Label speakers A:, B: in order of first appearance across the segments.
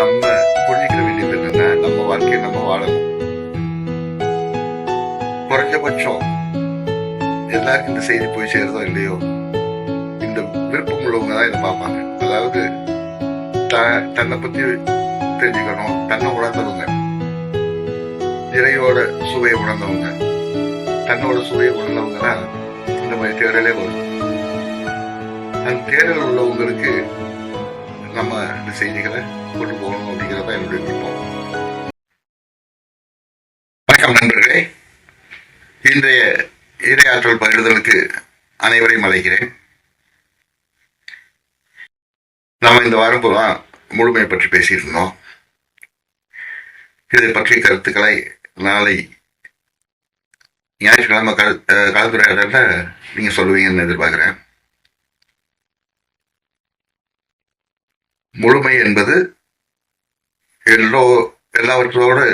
A: நம்ம புரிஞ்சுக்கிற வேண்டியது என்னன்னா நம்ம வாழ்க்கையை நம்ம வாழணும். குறைஞ்சபட்சம் எல்லாருக்கும் இந்த செய்தி போய் சேருதோ இல்லையோ? இந்த விருப்பம் உள்ளவங்க தான் இதை பார்ப்பாங்க. அதாவது த- தன்னை பத்தி தெரிஞ்சுக்கணும். தன்னை உணர்ந்தவங்க. இறையோட சுவையை உணர்ந்தவங்க. தன்னோட சுவையை உணர்ந்தவங்க தான் இந்த மாதிரி தேடலே வரும். அந்த தேடல் உள்ளவங்களுக்கு நம்ம இந்த செய்திகளை கொண்டு போகணும் அப்படிங்கிறத என்னுடைய விருப்பம். வணக்கம் நண்பர்களே. இன்றைய இரையாற்றல் பகிர்தலுக்கு அனைவரையும் அழைக்கிறேன். நாம இந்த வாரம் பூரா முழுமையை பற்றி பேசியிருந்தோம் இதை பற்றிய கருத்துக்களை நாளை ஞாயிற்றுக்கிழமை கரு கலந்துரையாடல நீங்க சொல்லுவீங்கன்னு எதிர்பார்க்கிறேன். முழுமை என்பது எல்லோ எல்லாவற்றோடு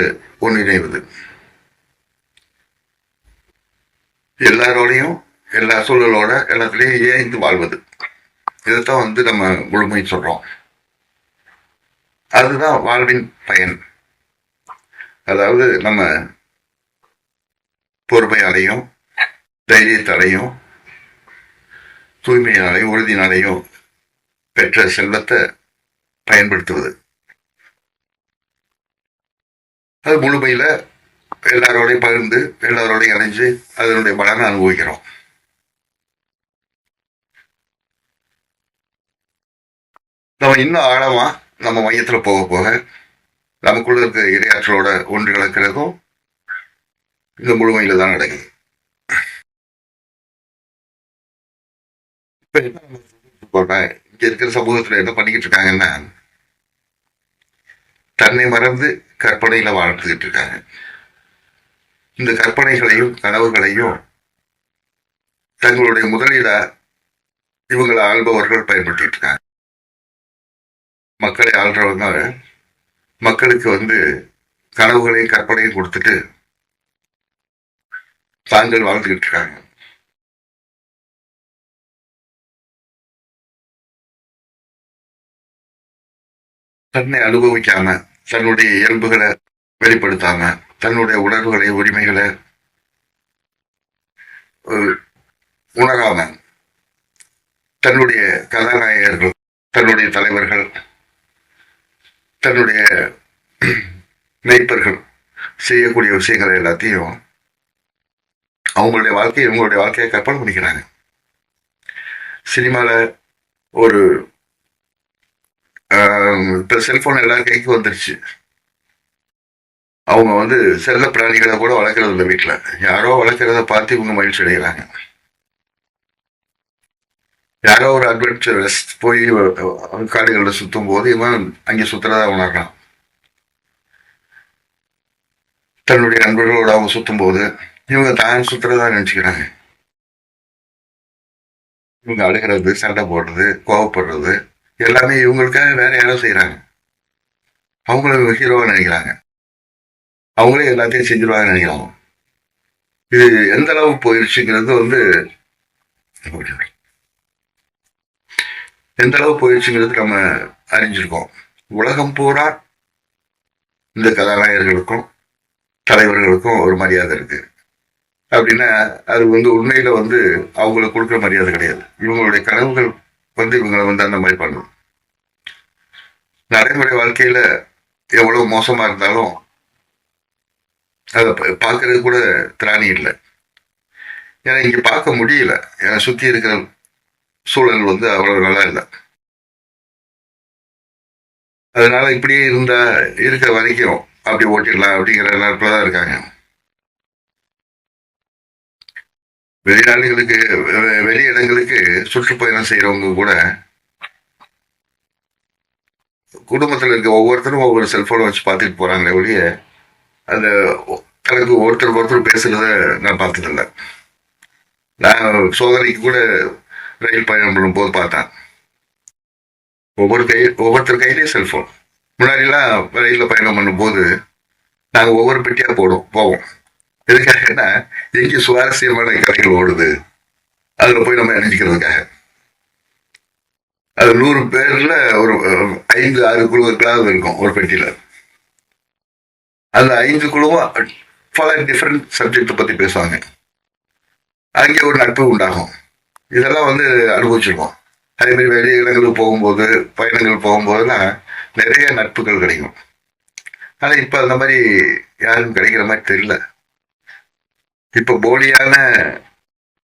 A: ஒன்றிணைவது. எல்லாரோடையும் எல்லா சூழலோட எல்லாத்துலேயும் ஏந்து வாழ்வது. இதைத்தான் வந்து நம்ம முழுமை சொல்கிறோம் அதுதான் வாழ்வின் பயன். அதாவது நம்ம பொறுமையாலையும் தைரியத்தாலையும் தூய்மையாலையும் உறுதினாலையும் பெற்ற செல்வத்தை பயன்படுத்துவது. அது முழுமையில் எல்லாரோடையும் பகிர்ந்து எல்லாரோடையும் இணைஞ்சு அதனுடைய பலனை அனுபவிக்கிறோம். நம்ம இன்னும் ஆழமாக நம்ம மையத்தில் போக போக நமக்குள்ள இருக்க இரையாற்றலோட ஒன்று கிடக்கிறதும் இந்த முழுமையில் தான் நடக்குது இப்போ என்ன நம்ம இருக்கிற சமூகத்தில் என்ன பண்ணிக்கிட்டு இருக்காங்கன்னா தன்னை மறந்து கற்பனையில வாழ்ந்துகிட்டு இருக்காங்க. இந்த கற்பனைகளையும் கனவுகளையும் தங்களுடைய முதலீடா இவங்களை ஆள்பவர்கள் பயன்படுத்திட்டு இருக்காங்க. மக்களை ஆள்றவங்க மக்களுக்கு வந்து கனவுகளையும் கற்பனையும் கொடுத்துட்டு தாங்கள் வாழ்ந்துகிட்டு இருக்காங்க. தன்னை அனுபவிக்காம தன்னுடைய இயல்புகளை வெளிப்படுத்தாம தன்னுடைய உணர்வுகளை உரிமைகளை உணராம தன்னுடைய கதாநாயகர்கள் தன்னுடைய தலைவர்கள் தன்னுடைய மெய்ப்பர்கள் செய்யக்கூடிய விஷயங்களை எல்லாத்தையும் அவங்களுடைய வாழ்க்கையை இவங்களுடைய வாழ்க்கையை கற்பனை பண்ணிக்கிறாங்க. சினிமாவில் ஒரு இப்போ செல்ஃபோன் எல்லார் கைக்கு வந்துருச்சு. அவங்க வந்து செல்ல பிராணிகளை கூட வளர்க்கறது இல்லை வீட்டில் யாரோ வளர்க்கறத பார்த்து இவங்க மகிழ்ச்சி அடைகிறாங்க. யாரோ ஒரு அட்வென்ச்சரஸ் போய் காடுகளில் சுற்றும் போது இவன் அங்கே சுற்றுறதா உணர்றான். தன்னுடைய நண்பர்களோட அவங்க சுற்றும் போது இவங்க தான் சுற்றுறதா நினச்சிக்கிறாங்க. இவங்க அழுகிறது சண்டை போடுறது கோவப்படுறது எல்லாமே இவங்களுக்காக வேற யாரோ செய்யறாங்க அவங்கள ஹீரோவாக நினைக்கிறாங்க அவங்களே எல்லாத்தையும் செஞ்சிருவாங்க நினைக்கிறாங்க இது எந்த அளவு போயிடுச்சுங்கிறது வந்து எந்த அளவு போயிடுச்சுங்கிறது நம்ம அறிஞ்சிருக்கோம். உலகம் பூரா இந்த கதாநாயகர்களுக்கும் தலைவர்களுக்கும் ஒரு மரியாதை இருக்கு. அப்படின்னா அது வந்து உண்மையில வந்து அவங்களுக்கு கொடுக்குற மரியாதை கிடையாது. இவங்களுடைய கனவுகள் வந்து இவங்களை வந்து அந்த மாதிரி பண்ணணும். நடைமுறை வாழ்க்கையில எவ்வளவு மோசமா இருந்தாலும் அதை பார்க்கறது கூட திராணி இல்லை. ஏன்னா இங்கே பார்க்க முடியல. ஏன்னா சுற்றி இருக்கிற சூழல் வந்து அவ்வளோ நல்லா இல்லை. அதனால இப்படியே இருந்தா இருக்கிற வரைக்கும் அப்படி ஓட்டிடலாம் அப்படிங்கிற நினைப்பில் தான் இருக்காங்க. வெளிநாடுகளுக்கு வெ- வெளி இடங்களுக்கு சுற்றுப்பயணம் செய்யறவங்க கூட குடும்பத்தில் இருக்க ஒவ்வொருத்தரும் ஒவ்வொரு செல்போனை வச்சு பார்த்துட்டு போறாங்களே ஒழிய அந்த ஒ- ஒருத்தர் ஒருத்தர் பேசுறத நான் பார்த்ததில்ல. நான் சோதனைக்கு கூட ரயில் பயணம் பண்ணும்போது பார்த்தேன். ஒவ்வொரு கை ஒவ்வொருத்தர் கையிலேயும் செல்போன் முன்னாடிலாம் ரயிலில் பயணம் பண்ணும்போது நாங்கள் ஒவ்வொரு பெட்டியாக போடும் போவோம். எதுக்காகன்னா எங்கே சுவாரஸ்யமான கதைகள் ஓடுது. அதில் போய் நம்ம இணைஞ்சிக்கிறதுக்காக. அது நூறு பேர்ல ஒரு ஐந்து ஆறு குழுக்களாவது இருக்கும் ஒரு பெட்டியில. அந்த ஐந்து குழுவும் பல டிஃப்ரெண்ட் சப்ஜெக்ட் பத்தி பேசுவாங்க. அங்கே ஒரு நட்பு உண்டாகும். இதெல்லாம் வந்து அனுபவிச்சிருக்கோம். அதே மாதிரி வெளி இடங்களுக்கு போகும்போது பயணங்கள் போகும்போதெல்லாம் நிறைய நட்புகள் கிடைக்கும். ஆனால் இப்போ அந்த மாதிரி யாரும் கிடைக்கிற மாதிரி தெரியல. இப்ப போலியான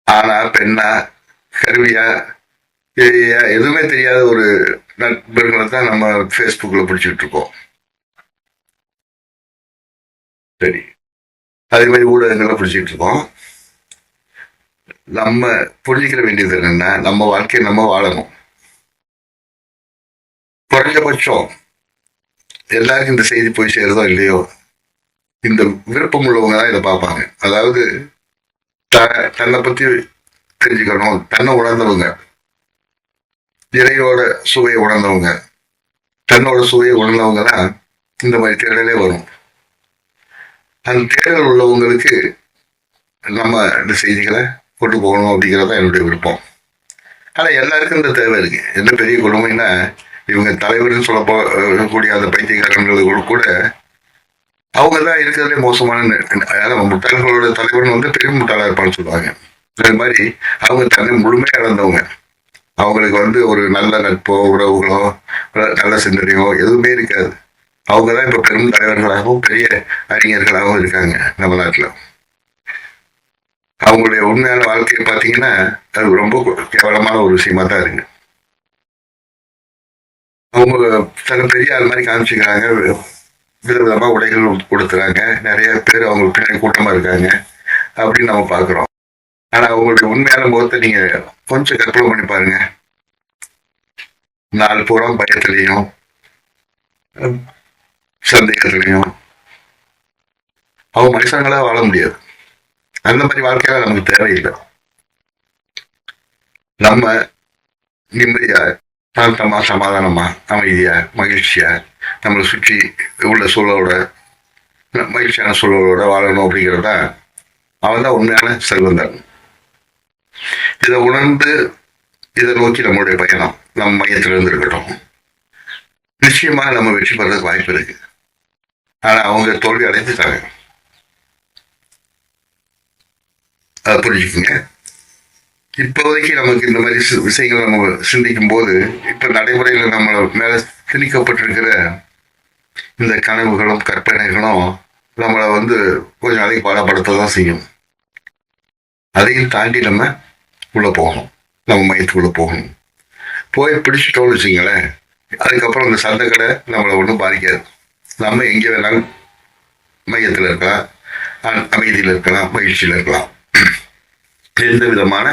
A: ஆனா பெண்ணா கருவியா எதுவுமே தெரியாத ஒரு நண்பர்களை தான் நம்ம ஃபேஸ்புக்கில் பிடிச்சிட்டு இருக்கோம். சரி. அதே மாதிரி ஊடகங்களை பிடிச்சிட்டு இருக்கோம். நம்ம புரிஞ்சுக்கிற வேண்டியது என்னன்னா நம்ம வாழ்க்கையை நம்ம வாழணும். குறைஞ்சபட்சம் எல்லாருக்கும் இந்த செய்தி போய் சேருதோ இல்லையோ? இந்த விருப்பம் உள்ளவங்க தான் இதை பார்ப்பாங்க. அதாவது த- தன்னை பற்றி தெரிஞ்சுக்கணும். தன்னை உணர்ந்தவங்க. இறையோட சுவையை உணர்ந்தவங்க. தன்னோட சுவையை உணர்ந்தவங்க தான் இந்த மாதிரி தேடலே வரும். அந்த தேடல் உள்ளவங்களுக்கு நம்ம இந்த செய்திகளை கொண்டு போகணும் அப்படிங்கிறது தான் என்னுடைய விருப்பம். ஆனால் எல்லாருக்கும் இந்த தேவை இருக்கு. என்ன பெரிய கொடுமைன்னா இவங்க தலைவர்னு சொல்ல போகக்கூடிய அந்த பைத்தியக்காரங்களுக்கு கூட அவங்க தான் இருக்கிறதுலே மோசமான அதாவது நம்ம முட்டாள்களோட வந்து பெரிய முட்டாளா இருப்பான்னு சொல்லுவாங்க. அது மாதிரி அவங்க தன்னை முழுமையா இழந்தவங்க. அவங்களுக்கு வந்து ஒரு நல்ல நட்போ உறவுகளோ நல்ல- சிந்தனையோ எதுவுமே இருக்காது. அவங்க தான் இப்ப பெரும் தலைவர்களாகவும் பெரிய அறிஞர்களாகவும் இருக்காங்க நம்ம நாட்டுல. அவங்களுடைய உண்மையான வாழ்க்கையை பார்த்தீங்கன்னா அது ரொம்ப கேவலமான ஒரு விஷயமா தான் இருக்கு. அவங்க தன்னை பெரிய ஆள் மாதிரி காமிச்சுக்கிறாங்க. விதவிதமா உடைகள் கொடுத்துறாங்க நிறைய பேர் அவங்க பின்னாடி கூட்டமா இருக்காங்க. அப்படின்னு நம்ம பாக்குறோம் ஆனா அவங்களுடைய உண்மையான முகத்தை நீங்க கொஞ்சம் கற்பனை பண்ணி பாருங்க. நாலு பூரா பயத்திலையும் சந்தேகத்திலையும். அவங்க மனுஷங்களா வாழ முடியாது. அந்த மாதிரி வாழ்க்கையில நமக்கு தேவையில்லை. நம்ம நிம்மதியா சாந்தமா சமாதானமா அமைதியா மகிழ்ச்சியா நம்மளை சுற்றி உள்ள சூழலோட மகிழ்ச்சியான சூழலோட வாழணும் அப்படிங்கிறது தான் அவன் தான் உண்மையான செல்வந்தன். இதை உணர்ந்து இதை நோக்கி நம்மளுடைய பயணம் நம்ம மையத்தில் இருந்து இருக்கட்டும் நிச்சயமாக நம்ம வெற்றி பெறதுக்கு வாய்ப்பு இருக்கு. ஆனா அவங்க தோல்வி அடைந்துட்டாங்க. அதை புரிஞ்சுக்குங்க. இப்போதைக்கு நமக்கு இந்த மாதிரி சி- விஷயங்களை நம்ம சிந்திக்கும் போது இப்போ நடைமுறையில் நம்ம மேலே திணிக்கப்பட்டிருக்கிற இந்த கனவுகளும் கற்பனைகளும் நம்மளை வந்து கொஞ்ச நாளைக்கு பாடப்படுத்த தான் செய்யும். அதையும் தாண்டி நம்ம உள்ள போகணும். நம்ம மையத்துக்குள்ள போகணும். போய் பிடிச்சிட்டோம்னு வச்சுங்களேன் அதுக்கப்புறம் இந்த சந்தை கடை நம்மளை ஒன்றும் பாதிக்காது. நம்ம எங்கே வேணாலும் மையத்தில் இருக்கலாம் அமைதியில் இருக்கலாம் மகிழ்ச்சியில் இருக்கலாம். எந்த விதமான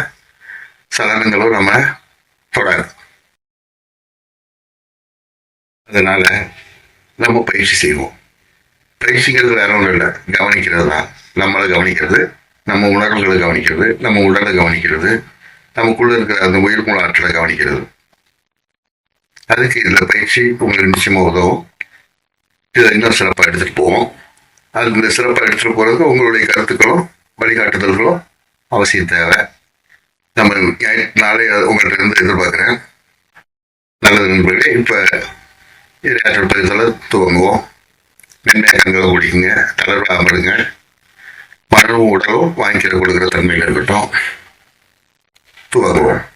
A: சலனங்களும் நம்ம தொடாது. அதனால நம்ம பயிற்சி செய்வோம். பயிற்சிங்கிறது வேற ஒன்றும் இல்லை. கவனிக்கிறது தான். நம்மளை கவனிக்கிறது நம்ம உணர்வுகளை கவனிக்கிறது நம்ம உடலை கவனிக்கிறது நமக்குள்ள இருக்கிற அந்த உயிர்மூல ஆற்றலை கவனிக்கிறது. அதுக்கு இந்த பயிற்சி உங்களுக்கு நிச்சயமாக உதவும். இதை இன்னும் சிறப்பாக எடுத்துகிட்டு போவோம். அது இந்த சிறப்பாக எடுத்துகிட்டு போகிறதுக்கு உங்களுடைய கருத்துக்களும் வழிகாட்டுதல்களும் அவசியம் தேவை. நம்ம நாளை உங்கள்கிட்ட இருந்து எதிர்பார்க்குறேன். நல்லது நண்பர்களே இப்போ இரையாற்றல் பரிசலை துவங்குவோம் மென்மையாக கண்களை குடிக்குங்க தளர்வாக இருங்க மனமும் உடலும் வாங்கிக்கிற கொடுக்குற தன்மையில் இருக்கட்டும். துவங்குவோம்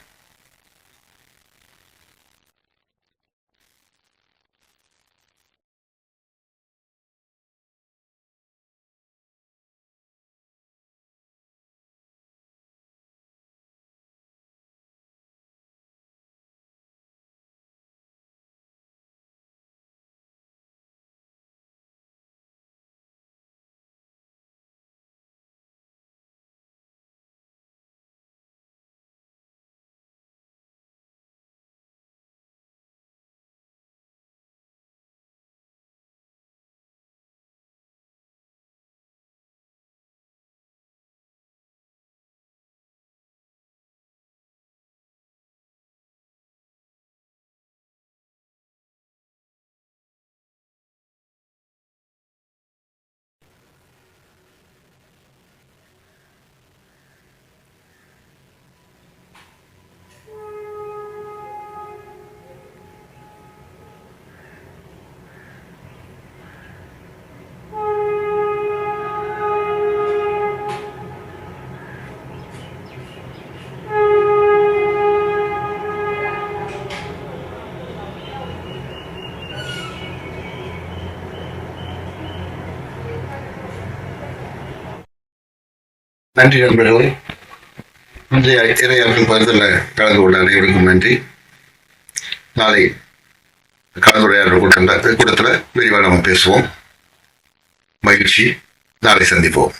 A: நன்றி நண்பர்களே. இன்றைய இறையாற்றின் பருதில் கலந்து கொண்ட அனைவருக்கும் நன்றி. நாளை கலந்துரையாடல் கூட்டம் கூட்டத்தில் விரிவாக நம்ம பேசுவோம். மகிழ்ச்சி. நாளை சந்திப்போம்.